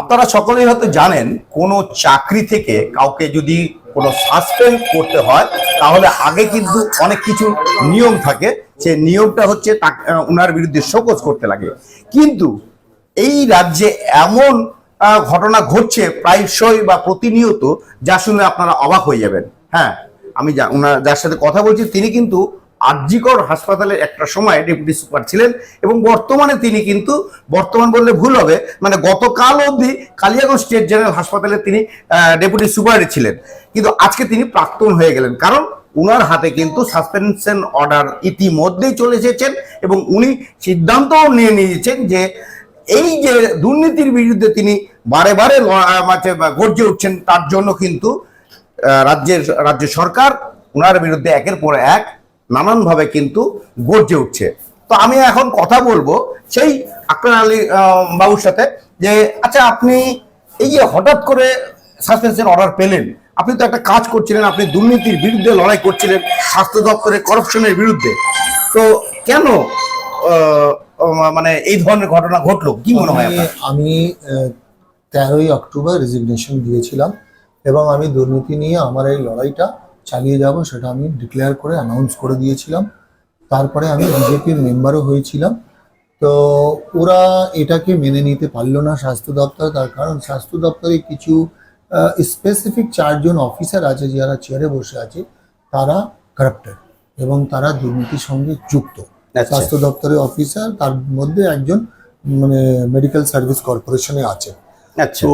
আপনারা সকলেই হয়তো জানেন, কোনো চাকরি থেকে কাউকে যদি কোনো সাসপেন্ড করতে হয়, তাহলে আগে কিন্তু অনেক কিছু নিয়ম থাকে। সে নিয়মটা হচ্ছে ওনার বিরুদ্ধে শোকজ করতে লাগে। কিন্তু এই রাজ্যে এমন ঘটনা ঘটছে প্রায়শই বা প্রতিনিয়ত, যা শুনে আপনারা অবাক হয়ে যাবেন। হ্যাঁ আমি ওনার যার সাথে কথা বলছি, তিনি কিন্তু আরজিকর হাসপাতালে একটা সময় ডেপুটি সুপার ছিলেন এবং বর্তমানে তিনি কিন্তু, বর্তমান বললে ভুল হবে মানে গতকাল অবধি কালিয়াগঞ্জ স্টেট জেনারেল হাসপাতালে তিনি ডেপুটি সুপার ছিলেন। কিন্তু আজকে তিনি প্রাক্তন হয়ে গেলেন। কারণ উনার হাতে কিন্তু সাসপেনশন অর্ডার ইতিমধ্যেই চলে এসেছেন এবং উনি সিদ্ধান্তও নিয়ে নিয়েছেন যে এই যে দুর্নীতির বিরুদ্ধে তিনি বারে বারে গর্জে উঠছেন, তার জন্য কিন্তু রাজ্যের, রাজ্য সরকার ওনার বিরুদ্ধে একের পর এক নানানভাবে কিন্তু গর্জে উঠছে। তো আমি এখন কথা বলব সেই আকরার আলী বাবুর সাথে যে আচ্ছা আপনি এই যে হঠাৎ করে সাসপেনশন অর্ডার পেলেন আপনি তো একটা কাজ করছিলেন আপনি দুর্নীতির বিরুদ্ধে লড়াই করছিলেন স্বাস্থ্য দপ্তরের করপশনের বিরুদ্ধে। তো কেন মানে এই ধরনের ঘটনা ঘটলো? কি মনে হয় আমি তেরোই অক্টোবর রেজিগনেশন দিয়েছিলাম এবং আমি দুর্নীতি নিয়ে আমার এই লড়াইটা চালিয়ে যাব সেটা আমি ডিক্লেয়ার করে অ্যানাউন্স করে দিয়েছিলাম। তারপরে আমি বিজেপির মেম্বারও হয়েছিলাম। তো ওরা এটাকে মেনে নিতে পারল না স্বাস্থ্য দপ্তর তার কারণ স্বাস্থ্য দপ্তরে কিছু স্পেসিফিক চারজন অফিসার আছে যারা চেয়ারে বসে আছে তারা কারাপ্টেড এবং তারা দুর্নীতির সঙ্গে যুক্ত। আচ্ছা। স্বাস্থ্য দপ্তরের অফিসার তার মধ্যে একজন মানে মেডিকেল সার্ভিস কর্পোরেশনে আছে। আচ্ছা। তো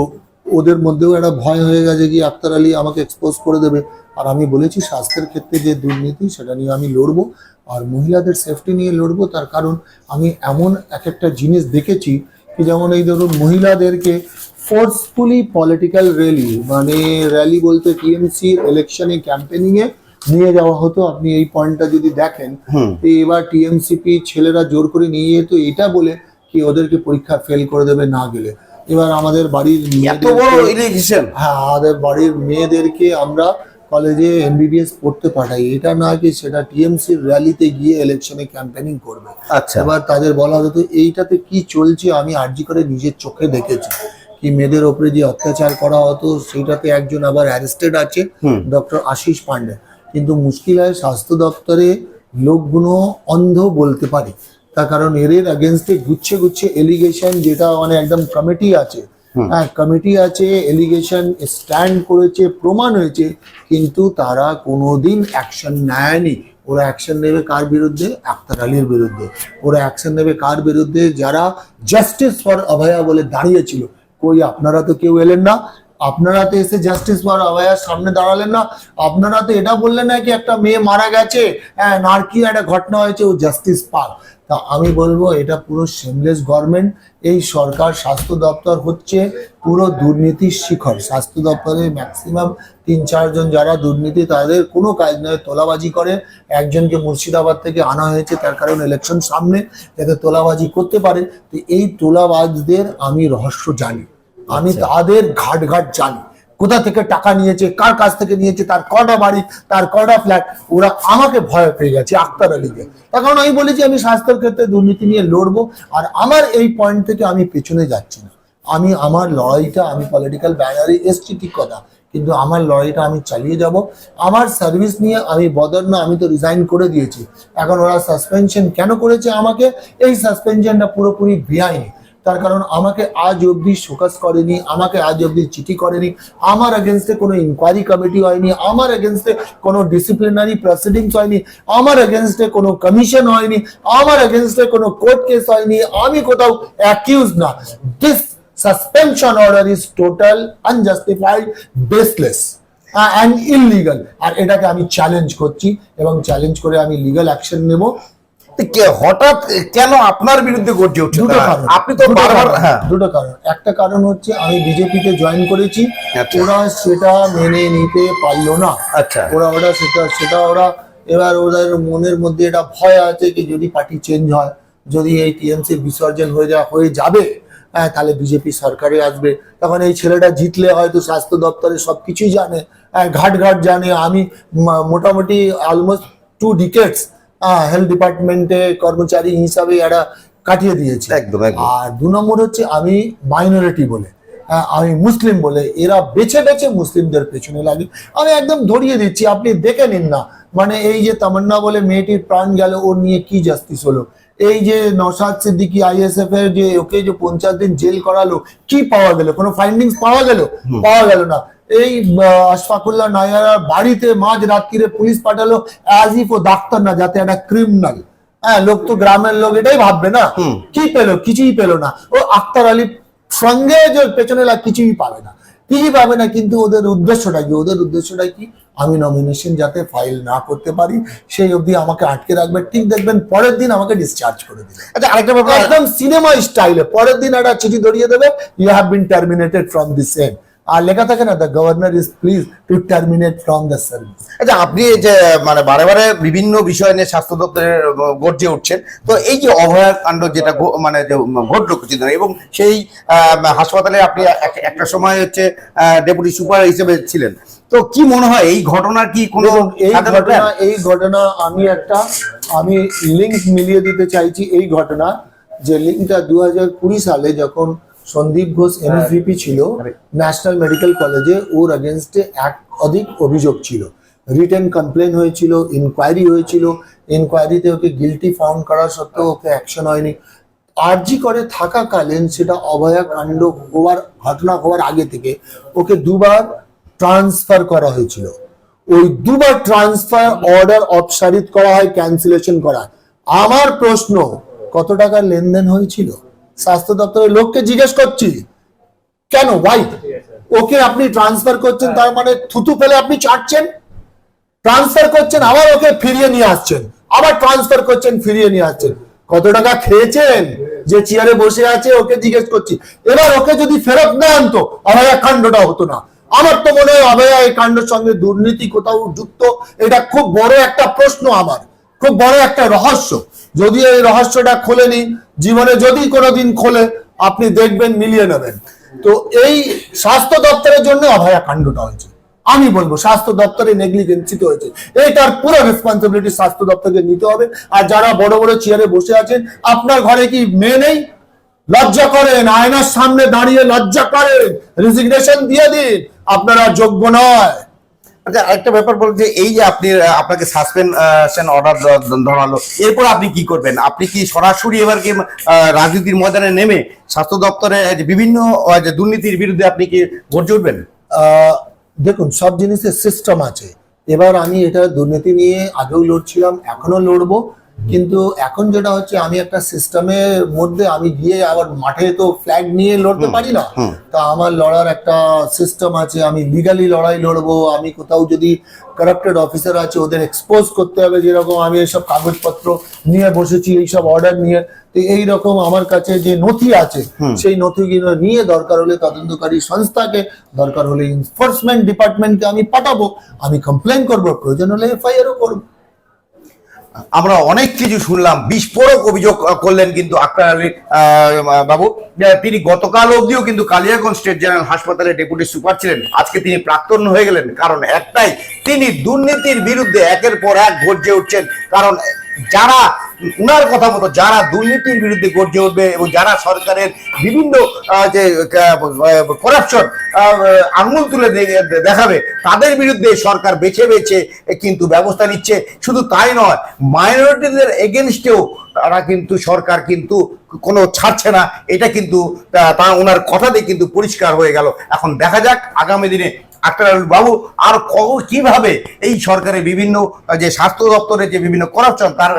ওদের মধ্যেও একটা ভয় হয়ে গেছে কি আক্তার আলী আমাকে এক্সপোজ করে দেবে। আর আমি বলেছি স্বাস্থ্যের ক্ষেত্রে যে দুর্নীতি সেটা নিয়ে আমি লড়বো। আর মহিলাদের সেফটি নিয়ে লড়বো তার কারণ আমি এমন এক একটা জিনিস দেখেছি কি যেমন এই ধরুন মহিলাদেরকে ফোর্সফুলি পলিটিক্যাল র্যালি মানে র্যালি বলতে টিএমসি ইলেকশনে ক্যাম্পেনিংয়ে নিয়ে যাওয়া হতো। আপনি এই পয়েন্টটা যদি দেখেন এবার টিএমসিপি ছেলেরা জোর করে নিয়ে যেত। এটা বলে কি ওদেরকে পরীক্ষা ফেল করে দেবে না গেলে। এবার আমাদের বাড়ির হ্যাঁ আমাদের বাড়ির মেয়েদেরকে আমরা কলেজে এমবিবিএস পড়তে পাঠাই। এটা না কি সেটা টিএমসির র্যালিতে গিয়ে ইলেকশনে ক্যাম্পেনিং করবে। আচ্ছা। এবার তাদের বলা হতো এইটাতে কি চলছে? আমি আর্জি করে নিজের চোখে দেখেছি। কি মেয়েদের ওপরে যে অত্যাচার করা হতো সেইটাতে একজন আবার অ্যারেস্টেড আছে ডক্টর আশিস পান্ডে। কিন্তু মুশকিল হয় স্বাস্থ্য দপ্তরে লোকগুলো অন্ধ বলতে পারে। তার কারণ এর আগেনস্টে গুচ্ছে গুচ্ছে এলিগেশন যেটা মানে একদম কমিটি আছে। হ্যাঁ কমিটি আছে এলিগেশন স্ট্যান্ড করেছে প্রমাণ হয়েছে কিন্তু তারা কোনোদিন অ্যাকশন নেয়নি। ওরা অ্যাকশন নেবে কার বিরুদ্ধে? আক্তার আলীর বিরুদ্ধে। ওরা অ্যাকশন নেবে কার বিরুদ্ধে? যারা জাস্টিস ফর অভয়া বলে দাঁড়িয়েছিল। কই আপনারা তো কেউ এলেন না? আপনারা তো এসে জাস্টিস ফর অভয়ার সামনে দাঁড়ালেন না। আপনারা তো এটা বললেন না কি একটা মেয়ে মারা গেছে? হ্যাঁ নারকি একটা ঘটনা হয়েছে, ও জাস্টিস পাক। তা আমি বলব, এটা পুরো সেমলেস গভর্নমেন্ট এই সরকার, স্বাস্থ্য দপ্তর হচ্ছে পুরো দুর্নীতির শিখর। স্বাস্থ্য দপ্তরে ম্যাক্সিমাম তিন চারজন যারা দুর্নীতি, তাদের কোনো কাজ নয়, তোলাবাজি করে। একজনকে মুর্শিদাবাদ থেকে আনা হয়েছে, তার কারণ ইলেকশন সামনে, যাতে তোলাবাজি করতে পারে। তো এই তোলাবাজদের আমি রহস্য জানি। আমি তাদের ঘাট ঘাট জানি। কোথা থেকে টাকা নিয়েছে কার কাছ থেকে নিয়েছে তার কটা বাড়ি তার কটা ফ্ল্যাট ওরা আমাকে ভয় পেয়ে গেছে আক্তার আলীকে। তার কারণ আমি বলেছি আমি স্বাস্থ্যের ক্ষেত্রে দুর্নীতি নিয়ে লড়বো আর আমার এই পয়েন্ট থেকে আমি পেছনে যাচ্ছি না। আমি আমার লড়াইটা আমি পলিটিক্যাল ব্যানারে এসছি ঠিক কথা। কিন্তু আমার লড়াইটা আমি চালিয়ে যাব। আমার সার্ভিস নিয়ে আমি বদল না আমি তো রিজাইন করে দিয়েছি। এখন ওরা সাসপেনশন কেন করেছে আমাকে? এই সাসপেনশনটা পুরোপুরি বেআইনি তার কারণ আমাকে আজ অবধি শোকাস করেনি, আমাকে আজ অবধি চিঠি করেনি, আমার এগেনস্টে কোনো ইনকোয়ারি কমিটি হয়নি, আমার এগেনস্টে কোনো ডিসিপ্লিনারি প্রসিডিংস হয়নি, আমার এগেনস্টে কোনো কমিশন হয়নি, আমার এগেনস্টে কোনো কোর্ট কেস হয়নি, আমি কোথাও অ্যাকিউজ না। This suspension order is total unjustified baseless and illegal আর এটাকে আমি চ্যালেঞ্জ করছি এবং চ্যালেঞ্জ করে আমি লিগাল অ্যাকশন নেব। হঠাৎ কেন আপনার বিরুদ্ধে গর্জে উঠছে? দুটো কারণ। আপনি তো বারবার হ্যাঁ। দুটো কারণ। একটা কারণ হচ্ছে আমি বিজেপিতে জয়েন করেছি। আচ্ছা। ওরা সেটা মেনে নিতে পারল না। আচ্ছা। ওরা ওরা সেটা সেটা ওরা এবার ওদের মনের মধ্যে এটা ভয় আছে কি যদি পার্টি চেঞ্জ হয় যদি এই টিএমসি বিসর্জন হয়ে যা হয়ে যাবে হ্যাঁ তাহলে বিজেপি সরকারে আসবে। তখন এই ছেলেটা জিতলে হয়তো স্বাস্থ্য দপ্তরে সবকিছুই জানে হ্যাঁ, ঘাট ঘাট জানে। আমি মোটামুটি অলমোস্ট টু ডিকেটস হেলথ ডিপার্টমেন্টে কর্মচারী হিসাবে এরা কাটিয়ে দিয়েছে। একদম আর দু নম্বর হচ্ছে আমি মাইনরিটি বলে আমি মুসলিম বলে এরা বেছে বেছে মুসলিমদের পেছনে লাগে। আমি একদম ধরিয়ে দিচ্ছি আপনি দেখে নিন না। মানে এই যে তামান্না বলে মেয়েটির প্রাণ গেল ওর নিয়ে কি জাস্টিস হলো? এই যে নসাদ সিদ্দিকি আইএসএফ এর যে ওকে যে পঞ্চাশ দিন জেল করালো কি পাওয়া গেল? কোনো ফাইন্ডিংস পাওয়া গেল? পাওয়া গেল না। এই আশফাকুল্লাহ নায়ার বাড়িতে মাঝ রাত্রিরে পুলিশ পাঠালো অ্যাজ ইফ ও ডাক্তার না যাতে একটা ক্রিমিনাল হ্যাঁ লোক তো গ্রামের লোক এটাই ভাববে না? কি পেল? কিছুই পেল না। ও আক্তার আলী সঙ্গে যে পেছনে লাগ কিছুই পাবে না। কিছুই পাবে না কিন্তু ওদের উদ্দেশ্যটা কি? ওদের উদ্দেশ্যটা কি? আমি নমিনেশন যাতে ফাইল না করতে পারি সেই অবধি আমাকে আটকে রাখবে। ঠিক দেখবেন পরের দিন আমাকে ডিসচার্জ করে দিবে। আচ্ছা আরেকটা ব্যাপার। একদম সিনেমা স্টাইলে পরের দিন একটা চিঠি ধরিয়ে দেবে you have been terminated from the same আর লেখা থাকে না the governor is please to terminate from the service আচ্ছা আপনি এই যে মানে বারে বারে বিভিন্ন বিষয় নিয়ে স্বাস্থ্য দপ্তরের গর্জে উঠছেন তো এই যে অভয়ার কাণ্ড যেটা মানে ঘটলো কিছুদিন এবং সেই হাসপাতালে আপনি এক- একটা সময় হচ্ছে ডেপুটি সুপার হিসেবে ছিলেন তো কি মনে হয় এই ঘটনা কি কোনো এই ঘটনা এই ঘটনা আমি একটা আমি লিঙ্ক মিলিয়ে দিতে চাইছি এই ঘটনা যে লিঙ্কটা দু হাজার কুড়ি সালে যখন সন্দীপ ঘোষ এমএসভিপি ছিল ন্যাশনাল মেডিকেল কলেজে ওর অগেনস্টে এক অধিক অভিযোগ ছিল। রিটেন কমপ্লেন হয়েছিল ইনকোয়ারি হয়েছিল ইনকোয়ারিতে ওকে গিলটি ফাউন্ড করা সত্ত্বেও ওকে অ্যাকশন হয়নি। আরজি করে থাকাকালীন সেটা অভয়া কাণ্ড হওয়ার ঘটনা হওয়ার আগে থেকে ওকে দুবার ট্রান্সফার করা হয়েছিল। ওই দুবার ট্রান্সফার অর্ডার অপসারিত করা হয় ক্যান্সেলেশন করা আমার প্রশ্ন কত টাকার লেনদেন হয়েছিল? স্বাস্থ্য দপ্তরের লোককে জিজ্ঞেস করছি, কেন ওয়াই ওকে আপনি ট্রান্সফার করছেন, তার মানে থুতু ফেলে আপনি চাটছেন ট্রান্সফার করছেন, আবার ওকে ফিরিয়ে নিয়ে আসছেন, আবার ট্রান্সফার করছেন, ফিরিয়ে নিয়ে আসছেন। কত টাকা খেয়েছেন? যে চেয়ারে বসে আছে, ওকে জিজ্ঞেস করছি। এবার ওকে যদি ফেরত না আনতো, অভয়া কাণ্ডটা হতো না। আমার তো মনে হয় অভয়া এই কাণ্ডের সঙ্গে দুর্নীতি কোথাও যুক্ত, এটা খুব বড় একটা প্রশ্ন আমার, খুব বড় একটা রহস্য। যদি এই রহস্যটা খোলেনি, জীবনে যদি কোনোদিন খোলে, আপনি দেখবেন মিলিয়ে নেবেন। তো এই স্বাস্থ্য দপ্তরের জন্য অভয়া কাণ্ডটা হয়েছে। আমি বলব, স্বাস্থ্য দপ্তরে নেগলিজেন্সিতে হয়েছে। এইটার পুরো রেসপন্সিবিলিটি স্বাস্থ্য দপ্তরকে নিতে হবে। আর যারা বড় বড় চেয়ারে বসে আছেন, আপনার ঘরে কি মেয়ে নেই? লজ্জা করেন, আয়নার সামনে দাঁড়িয়ে লজ্জা করেন। রেজিগনেশন দিয়ে দিন। আপনারা যোগ্য নয়। আচ্ছা আরেকটা ব্যাপার বলুন যে এই যে আপনি আপনাকে সাসপেনশন অর্ডার ধরালো, এরপর আপনি কি করবেন? আপনি কি সরাসরি এবার কি রাজনীতির ময়দানে নেমে স্বাস্থ্য দপ্তরে বিভিন্ন যে দুর্নীতির বিরুদ্ধে আপনি কি ভোট উঠবেন? দেখুন, সব জিনিসের সিস্টেম আছে। এবার আমি এটা দুর্নীতি নিয়ে আগেও লড়ছিলাম এখনও লড়বো। কিন্তু এখন যেটা হচ্ছে আমি একটা সিস্টেমের মধ্যে আমি গিয়ে আবার মাঠে তো ফ্ল্যাগ নিয়ে লড়তে পারি না। তা আমার লড়ার একটা সিস্টেম আছে আমি লিগালি লড়াই লড়বো আমি কোথাও যদি কারাপ্টেড অফিসার আছে ওদের এক্সপোজ করতে হবে যেরকম আমি এইসব কাগজপত্র নিয়ে বসেছি এইসব অর্ডার নিয়ে। তো এইরকম আমার কাছে যে নথি আছে সেই নথিগুলো নিয়ে দরকার হলে তদন্তকারী সংস্থাকে দরকার হলে এনফোর্সমেন্ট ডিপার্টমেন্টকে আমি পাঠাবো আমি কমপ্লেন করব প্রয়োজন হলে এফআইআরও করব। আমরা অনেক কিছু শুনলাম, বিস্ফোরক অভিযোগ করলেন কিন্তু আক্তার আলী বাবু। তিনি গতকাল অবধিও কিন্তু কালিয়াগঞ্জ স্টেট জেনারেল হাসপাতালে ডেপুটি সুপার ছিলেন। আজকে তিনি প্রাক্তন হয়ে গেলেন। কারণ একটাই, তিনি দুর্নীতির বিরুদ্ধে একের পর এক গর্জে উঠছেন। কারণ যারা উনার কথা মতো যারা দুর্নীতির বিরুদ্ধে গর্জে উঠবে এবং যারা সরকারের বিভিন্ন যে করাপশন আঙুল তুলে দেখাবে, তাদের বিরুদ্ধে সরকার বেছে বেছে কিন্তু ব্যবস্থা নিচ্ছে। শুধু তাই নয়, মাইনরিটিদের এগেনস্টেও তারা কিন্তু সরকার কিন্তু কোনো ছাড়ছে না। এটা কিন্তু তা- ওনার কথাতে কিন্তু পরিষ্কার হয়ে গেল। এখন দেখা যাক আগামী দিনে আক্তার বাবু আর কীভাবে এই সরকারের বিভিন্ন যে স্বাস্থ্য দপ্তরের যে বিভিন্ন করাপশন, তার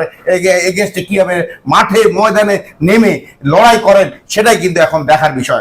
এগেনস্টে কীভাবে মাঠে ময়দানে নেমে লড়াই করেন, সেটাই কিন্তু এখন দেখার বিষয়।